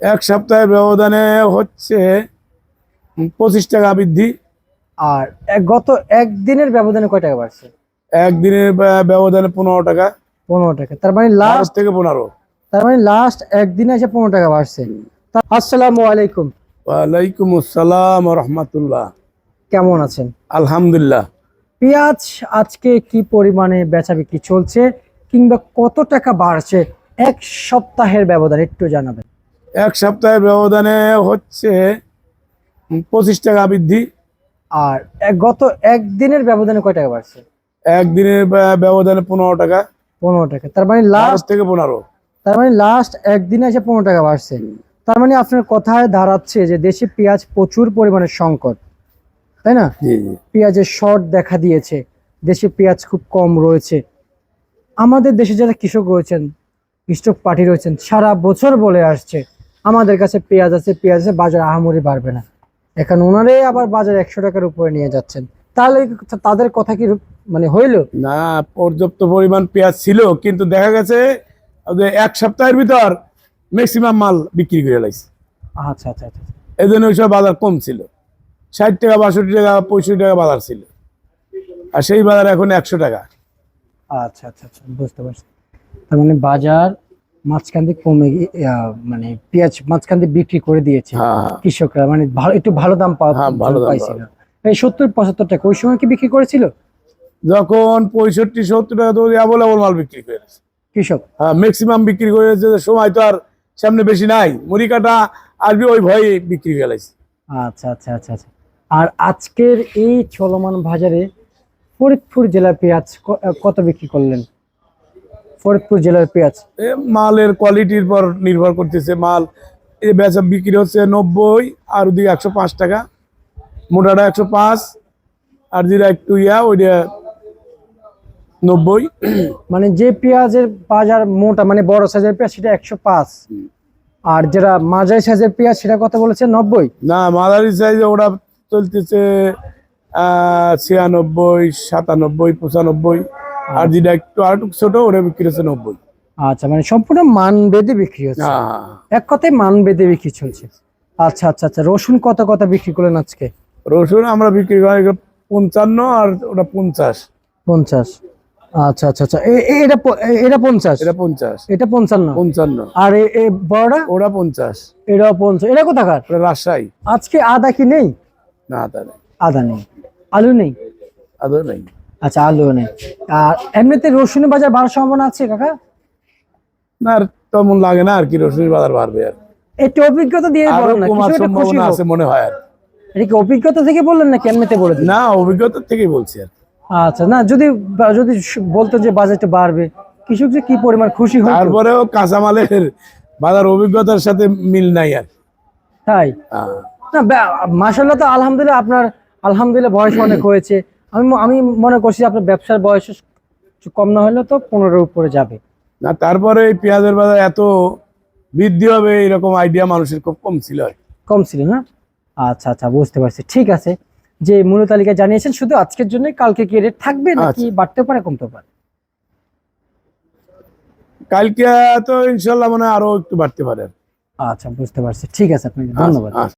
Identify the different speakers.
Speaker 1: এক সপ্তাহের ব্যবধানে হচ্ছে পঁচিশ টাকা বৃদ্ধি।
Speaker 2: আর এক- গত একদিনের ব্যবধানে কয় টাকা বাড়ছে?
Speaker 1: একদিনের ব্যবধানে পনেরো টাকা।
Speaker 2: পনেরো টাকা। তার মানে
Speaker 1: লাস্ট থেকে পনেরো।
Speaker 2: তার মানে লাস্ট একদিনে এসে পনেরো টাকা বাড়ছে। আসসালামু আলাইকুম।
Speaker 1: ওয়ালাইকুম আসসালাম রহমতুল্লাহ
Speaker 2: কেমন আছেন?
Speaker 1: আলহামদুলিল্লাহ।
Speaker 2: পেঁয়াজ আজকে কি পরিমাণে বেচা বিক্রি চলছে কিংবা কত টাকা বাড়ছে? এক সপ্তাহের ব্যবধান একটু জানাবেন।
Speaker 1: এক সপ্তাহের ব্যবধানে হচ্ছে পঁচিশ টাকা বৃদ্ধি।
Speaker 2: আর এক- গত একদিনের ব্যবধানে কয় টাকা বাড়ছে?
Speaker 1: একদিনের ব্যবধানে পনেরো টাকা।
Speaker 2: পনেরো টাকা। তার মানে
Speaker 1: লাস্ট থেকে পনেরো।
Speaker 2: তার মানে লাস্ট একদিনে এসে পনেরো টাকা বাড়ছে। তার মানে আপনার কথায় দাঁড়াচ্ছে যে দেশে পেঁয়াজ প্রচুর পরিমাণে সংকট। তাই না? পেঁয়াজের শর্ট দেখা দিয়েছে। দেশে পেঁয়াজ খুব কম রয়েছে। আমাদের দেশে যারা কৃষক রয়েছেন কৃষক পার্টি রয়েছেন সারা বছর বলে আসছে আমাদের কাছে পেঁয়াজ আছে পেঁয়াজ আছে বাজার আহামরি বাড়বে না। এখন ওনারাই আবার বাজার একশো টাকার উপরে নিয়ে যাচ্ছেন। তাহলে তাদের কথা কি মানে হইল?
Speaker 1: না পর্যাপ্ত পরিমাণ পেঁয়াজ ছিল কিন্তু দেখা গেছে এক সপ্তাহের ভিতর ম্যাক্সিমাম মাল বিক্রি করে লাইছে।
Speaker 2: আচ্ছা আচ্ছা আচ্ছা
Speaker 1: এই জন্য ওইসব বাজার কম ছিল। ষাট টাকা বাষট্টি টাকা পঁয়ষট্টি টাকা বাজার ছিল। আর সেই বাজার এখন একশো টাকা।
Speaker 2: আচ্ছা আচ্ছা আচ্ছা বুঝতে পারছি। তার মানে বাজার মাঝখান দিয়ে কমে মানে পেঁয়াজ মাঝখান দিয়ে বিক্রি করে দিয়েছে
Speaker 1: হ্যাঁ হ্যাঁ।
Speaker 2: কৃষকরা। মানে ভালো একটু ভালো দাম
Speaker 1: হ্যাঁ,
Speaker 2: পাইছিল। এই সত্তর পঁচাত্তর টাকা। ওই সময় কি বিক্রি করেছিল?
Speaker 1: যখন পঁয়ষট্টি সত্তর টাকা তো অ্যাভেলেবল মাল বিক্রি করেছে
Speaker 2: কৃষক।
Speaker 1: হ্যাঁ ম্যাক্সিমাম বিক্রি করেছে সময় তো আর সামনে বেশি নাই। মুড়ি কাটা আসবে ওই ভয়ে বিক্রি করে লাইছে
Speaker 2: আচ্ছা আচ্ছা আচ্ছা আচ্ছা। আর আজকের এই চলমান বাজারে ফরিদপুর জেলার পেঁয়াজ কত বিক্রি করলেন? ফরিদপুর জেলার পেঁয়াজ?
Speaker 1: এ মালের কোয়ালিটির পর নির্ভর করতেছে। মাল এই বেচা বিক্রি হচ্ছে নব্বই আর ওদিকে একশো পাঁচ টাকা। মোটাটা একশো পাঁচ আর যেটা একটু ইয়া ওইটা নব্বই।
Speaker 2: মানে যে পেঁয়াজের বাজার মোটা মানে বড় সাইজের পেঁয়াজ সেটা একশো পাঁচ। আর যেটা মাঝারি সাইজের পেঁয়াজ সেটা কথা বলেছে নব্বই।
Speaker 1: না মাদারি সাইজে ওরা চলতেছে ছিয়ানব্বই সাতানব্বই পঁচানব্বই। আর যেটা একটু আর ছোট ওটা বিক্রি হচ্ছে নব্বই।
Speaker 2: আচ্ছা মানে সম্পূর্ণ মান বেঁধে বিক্রি হচ্ছে? এক কথায় মান বেঁধে বিক্রি চলছে। আচ্ছা আচ্ছা আচ্ছা রসুন কত কত বিক্রি করলেন আজকে?
Speaker 1: রসুন আমরা বিক্রি করি পঞ্চান্ন আর ওটা পঞ্চাশ।
Speaker 2: পঞ্চাশ। আচ্ছা আচ্ছা আচ্ছা এটা এটা পঞ্চাশ?
Speaker 1: এটা পঞ্চাশ।
Speaker 2: এটা পঞ্চান্ন?
Speaker 1: পঞ্চান্ন।
Speaker 2: আর এ- বড়টা
Speaker 1: ওটা পঞ্চাশ।
Speaker 2: এটাও পঞ্চাশ। এটা কোথাকার?
Speaker 1: রাজশাহী।
Speaker 2: আজকে আদা কি নেই?
Speaker 1: না তা নেই।
Speaker 2: আদা নেই। আলু নেই?
Speaker 1: আদৌ নেই।
Speaker 2: আচ্ছা আলু নেই আর এমনিতে রসুনের বাজার বাড়ার সম্ভাবনা আছে কাকা?
Speaker 1: না আর তেমন লাগে না আর কি রসুনের বাজার বাড়বে আর।
Speaker 2: একটু অভিজ্ঞতা দিয়ে বলেন না কিছু একটা খুশি
Speaker 1: আছে মনে হয় আর।
Speaker 2: এটা কি অভিজ্ঞতা থেকে বললেন নাকি এমনিতে বলে
Speaker 1: না অভিজ্ঞতা থেকেই বলছি আর।
Speaker 2: আচ্ছা না যদি যদি বলতো যে বাজেটটা বাড়বে কৃষক যে কি পরিমাণ খুশি হয়
Speaker 1: তারপরেও কাঁচামালের বাজার অভিজ্ঞতার সাথে মিল নাই আর।
Speaker 2: তাই?
Speaker 1: হ্যাঁ।
Speaker 2: না মাসাল্লাহ তো আলহামদুলিল্লাহ আপনার আলহামদুলিল্লাহ বয়স অনেক হয়েছে। আমি আমি মনে করছি আপনার ব্যবসার বয়স কম না হলে তো পনেরোর উপরে যাবে।
Speaker 1: না তারপরে এই পেঁয়াজের বাজার এত বৃদ্ধি হবে এরকম আইডিয়া মানুষের খুব কম ছিল
Speaker 2: কম ছিল না? আচ্ছা আচ্ছা বুঝতে পারছি। ঠিক আছে। যে মূল্য তালিকা জানিয়েছেন শুধু আজকের জন্য কালকে কি রেট থাকবে নাকি বাড়তে পারে কমতে পারে?
Speaker 1: কালকে তো ইনশাল্লাহ মনে হয় আরও একটু বাড়তে পারে।
Speaker 2: আচ্ছা বুঝতে পারছি। ঠিক আছে আপনাকে ধন্যবাদ।
Speaker 1: আচ্ছা, আচ্ছা।